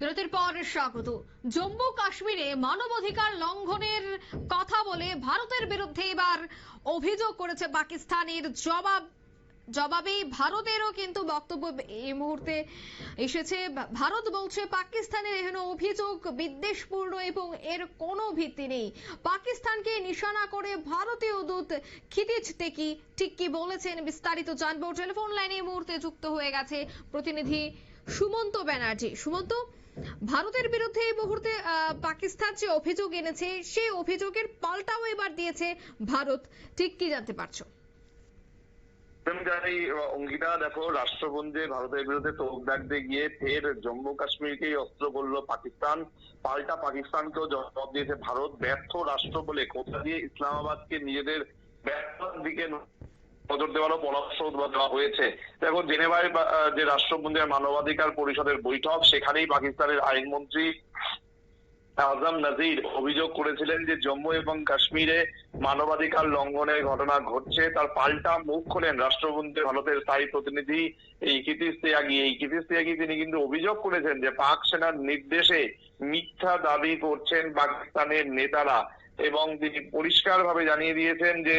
বিরতির পর স্বাগত। জম্মু কাশ্মীরে মানবাধিকার লঙ্ঘনের কথা বলে ভারতের বিরুদ্ধে এবার অভিযোগ করেছে পাকিস্তানের জবাব জবাবেই ভারতেরও কিন্তু বক্তব্য এই মুহূর্তে এসেছে। ভারত বলছে, পাকিস্তানের এহেন অভিযোগ বিদ্বেষপূর্ণ এবং এর কোনো ভিত্তি নেই। পাকিস্তানকে নিশানা করে ভারতীয় দূত ক্ষিতিজ টেকি ঠিক কি বলেছেন বিস্তারিত জানব। টেলিফোন লাইনে এই মুহূর্তে যুক্ত হয়ে গেছে প্রতিনিধি সুমন্ত ব্যানার্জি। সুমন্ত ভারতের বিরুদ্ধে এই মুহূর্তে পাকিস্তান যে অভিযোগ এনেছে, সেই অভিযোগের পাল্টাও এবার দিয়েছে ভারত। ঠিক কি জানতে পারছ? এই অঙ্গিতা দেখো রাষ্ট্রপুঞ্জে ভারতের বিরুদ্ধে তোপ দাগতে গিয়ে ফের জম্মু কাশ্মীরকেই অস্ত্র করল পাকিস্তান। পাল্টা পাকিস্তানকেও জবাব দিয়েছে ভারত। ব্যর্থ রাষ্ট্র বলে কোথা দিয়ে ইসলামাবাদকে নিজেদের ব্যর্থ দিকে নজর দেওয়ারও পরামর্শ দেওয়া হয়েছে। দেখো জেনেভায় যে রাষ্ট্রপুঞ্জের মানবাধিকার পরিষদের বৈঠক, সেখানেই পাকিস্তানের আইনমন্ত্রী আজম নাজির অভিযোগ করেছিলেন যে জম্মু এবং কাশ্মীরে মানবাধিকার লঙ্ঘনের ঘটনা ঘটছে। তার পাল্টা মুখ খোলেন রাষ্ট্রপুঞ্জে ভারতের স্থায়ী প্রতিনিধি এই কিতিস তিয়াগি এই কিতিস তিয়াগি তিনি কিন্তু অভিযোগ করেছেন যে পাক সেনার নির্দেশে মিথ্যা দাবি করছেন পাকিস্তানের নেতারা এবং তিনি পরিষ্কারভাবে জানিয়ে দিয়েছেন যে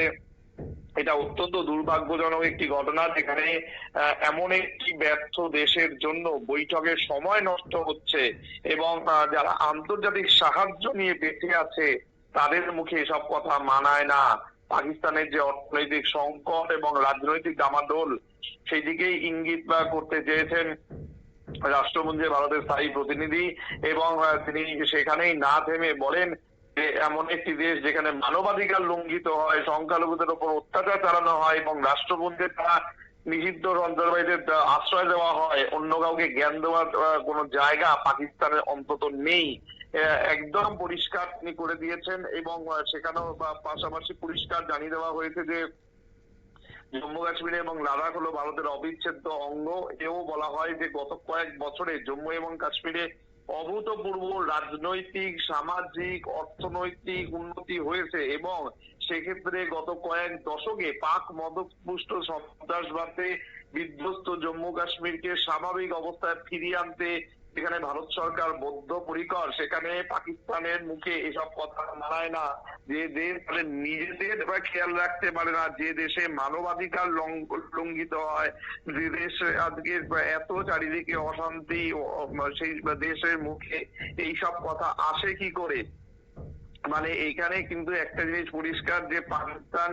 এটা অত্যন্ত দুর্ভাগ্যজনক একটি ঘটনা যেখানে এমন একটি ব্যর্থ দেশের জন্য বৈঠকের সময় নষ্ট হচ্ছে এবং যারা আন্তর্জাতিক সাহায্য নিয়ে বেঁচে আছে, তাদের মুখে এসব কথা মানায় না। পাকিস্তানের যে অর্থনৈতিক সংকট এবং রাজনৈতিক ডামাডোল সেই দিকেই ইঙ্গিত করতে চেয়েছেন রাষ্ট্রপুঞ্জে ভারতের স্থায়ী প্রতিনিধি এবং তিনি সেখানেই না থেমে বলেন যে এমন একটি দেশ যেখানে মানবাধিকার লঙ্ঘিত হয়, সংখ্যালঘুদের উপর অত্যাচার চালানো হয় এবং রাষ্ট্রপুঞ্জে তারা নিষিদ্ধ সন্ত্রাসবাদীদের আশ্রয় দেওয়া হয়, অন্য কাউকে জ্ঞান দেওয়ার কোনো জায়গা পাকিস্তানের অন্তত নেই। একদম পরিষ্কার তিনি করে দিয়েছেন এবং সেখানেও বা, পাশাপাশি পরিষ্কার জানিয়ে দেওয়া হয়েছে যে জম্মু কাশ্মীর এবং লাদাখ হলো ভারতের অবিচ্ছেদ্য অঙ্গ। এও বলা হয় যে গত কয়েক বছরে জম্মু এবং কাশ্মীরে অভূতপূর্ব রাজনৈতিক, সামাজিক, অর্থনৈতিক উন্নতি হয়েছে এবং সেক্ষেত্রে গত কয়েক দশকে পাক মদপুষ্ট সন্ত্রাসবাদে বিধ্বস্ত জম্মু কাশ্মীরকে স্বাভাবিক অবস্থায় ফিরিয়ে আনতে যেখানে ভারত সরকার বদ্ধপরিকর, সেখানে পাকিস্তানের মুখে এসব কথা মানায় না। যে দেশ তাদের নিজেদের খেয়াল রাখতে পারে না, যে দেশে মানবাধিকার লঙ্ঘ- লঙ্ঘিত হয়, যে দেশ আজকে এত চারিদিকে অশান্তি সেই দেশের মুখে এইসব কথা আসে কি করে? মানে এখানে কিন্তু একটা জিনিস পরিষ্কার যে পাকিস্তান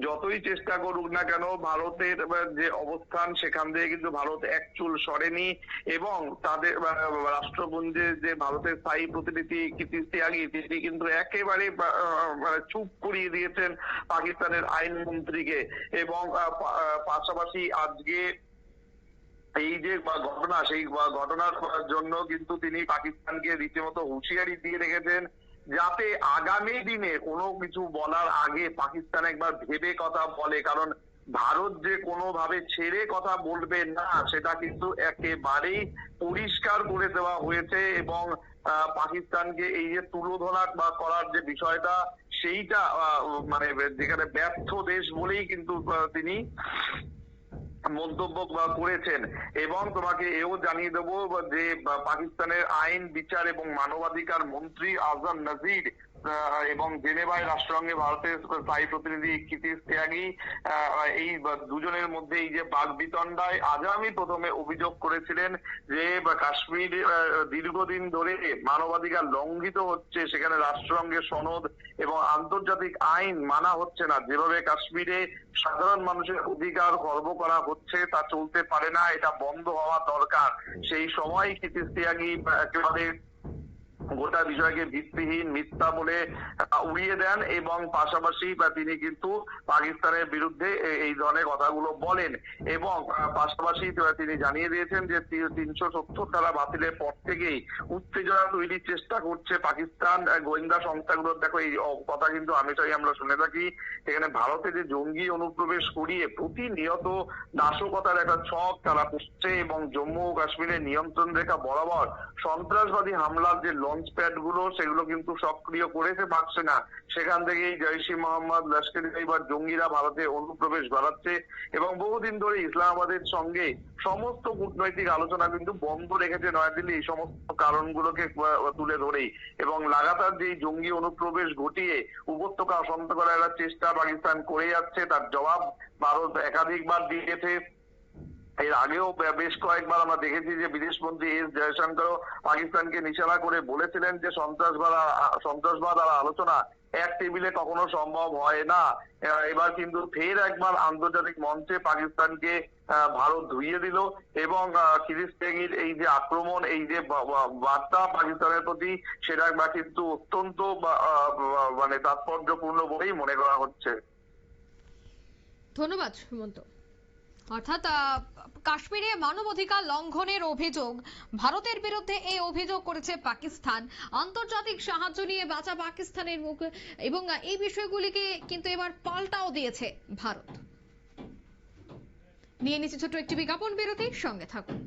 যতই চেষ্টা করুক না কেন ভারতের যে অবস্থান সেখান থেকে কিন্তু ভারত এক চুল সরেনি এবং তাদের আহ, রাষ্ট্রপুঞ্জে যে ভারতের স্থায়ী প্রতিনিধি কীর্তিস ত্যাগী তিনি কিন্তু একেবারে মানে চুপ করিয়ে দিয়েছেন পাকিস্তানের আইনমন্ত্রীকে এবং পাশাপাশি আজকে এই যে ঘটনা সেই ঘটনার জন্য কিন্তু তিনি পাকিস্তানকে রীতিমতো হুঁশিয়ারি দিয়ে রেখেছেন। যাতে আগামী দিনে কোনো কিছু বলার আগে পাকিস্তান একবার ভেবে কথা বলে, কারণ ভারত যে কোনোভাবে ছেড়ে কথা বলবে না, সেটা কিন্তু একেবারেই পরিষ্কার করে দেওয়া হয়েছে এবং পাকিস্তানকে এই যে তুলো তুলোধনা বা করার যে বিষয়টা, সেইটা মানে যেখানে ব্যর্থ দেশ বলেই কিন্তু তিনি মন্তব্য করেছেন এবং তোমাকে এও জানিয়ে দেবো যে পাকিস্তানের আইন, বিচার এবং মানবাধিকার মন্ত্রী আজম নজির এবং জেনেভায় রাষ্ট্রসংঘে ভারতের স্থায়ী প্রতিনিধি কিতিস ত্যাগী এই দুজনের মধ্যে এই যে বাক বিতণ্ডায় আজামি প্রথমে অভিযোগ করেছিলেন যে কাশ্মীর দীর্ঘদিন ধরে মানবাধিকার লঙ্ঘিত হচ্ছে, সেখানে রাষ্ট্রসংঘের সনদ এবং আন্তর্জাতিক আইন মানা হচ্ছে না। যেভাবে কাশ্মীরে সাধারণ মানুষের অধিকার গর্ব করা হচ্ছে, তা চলতে পারে না, এটা বন্ধ হওয়া দরকার। সেই সময় কিতিস ত্যাগী একেবারে গোটা বিষয়কে ভিত্তিহীন মিথ্যা বলে উড়িয়ে দেন এবং পাশাপাশি তিনি কিন্তু পাকিস্তানের বিরুদ্ধে এই ধরনের কথাগুলো বলেন এবং পাশাপাশি তিনি জানিয়ে দিয়েছেন যে তিনশো সত্তর ধারা বাতিলের পর থেকেই উত্তেজনা তৈরির চেষ্টা করছে পাকিস্তান গোয়েন্দা সংস্থাগুলোর। দেখো, এই কথা কিন্তু হামেশাই আমরা শুনে থাকি, এখানে ভারতে যে জঙ্গি অনুপ্রবেশ করিয়ে প্রতিনিয়ত নাশকতার একটা ছক তারা পুষছে এবং জম্মু ও কাশ্মীরের নিয়ন্ত্রণ রেখা বরাবর সন্ত্রাসবাদী হামলার যে লঞ্চ প্যাডগুলো, সেগুলো কিন্তু সক্রিয় করেছে পারছে না। সেখান থেকেই জৈশি মোহাম্মদ, লস্কর বা জঙ্গিরা ভারতে অনুপ্রবেশ বাড়াচ্ছে এবং বহুদিন ধরে ইসলামাবাদের সঙ্গে সমস্ত কূটনৈতিক আলোচনা কিন্তু বন্ধ রেখেছে নয়াদিল্লি, এই সমস্ত কারণগুলোকে তুলে ধরেই। এবং লাগাতার যে জঙ্গি অনুপ্রবেশ ঘটিয়ে উপত্যকা অশান্ত করার চেষ্টা পাকিস্তান করে যাচ্ছে, তার জবাব ভারত একাধিকবার দিয়েছে। এর আগেও বেশ কয়েকবার আমরা দেখেছি যে বিদেশমন্ত্রী এস জয়শঙ্কর পাকিস্তানকে নিশানা করে বলেছিলেন যে সন্ত্রাসবাদ সন্ত্রাসবাদ আর আলোচনা এক টেবিলে কখনো সম্ভব হয় না। এবার কিন্তু ফের একবার আন্তর্জাতিক মঞ্চে পাকিস্তানকে ভারত ধুইয়ে দিল এবং খিরিস্তেগির এই যে আক্রমণ, এই যে বার্তা পাকিস্তানের প্রতি, সেটা কিন্তু অত্যন্ত মানে তাৎপর্যপূর্ণ বলেই মনে করা হচ্ছে। ধন্যবাদ, সুমন্ত। অর্থাৎ কাশ্মীরে মানবাধিকার লঙ্ঘনের অভিযোগ। ভারতের বিরুদ্ধে এই অভিযোগ করেছে পাকিস্তান। আন্তর্জাতিক সাহায্য নিয়ে বাঁচা পাকিস্তানের মুখ, এবং এই বিষয়গুলিকে কিন্তু এবার পাল্টাও দিয়েছে ভারত। নিয়ে নিচ্ছে ছোট্ট একটি বিজ্ঞাপন বিরতি সঙ্গে থাকুন।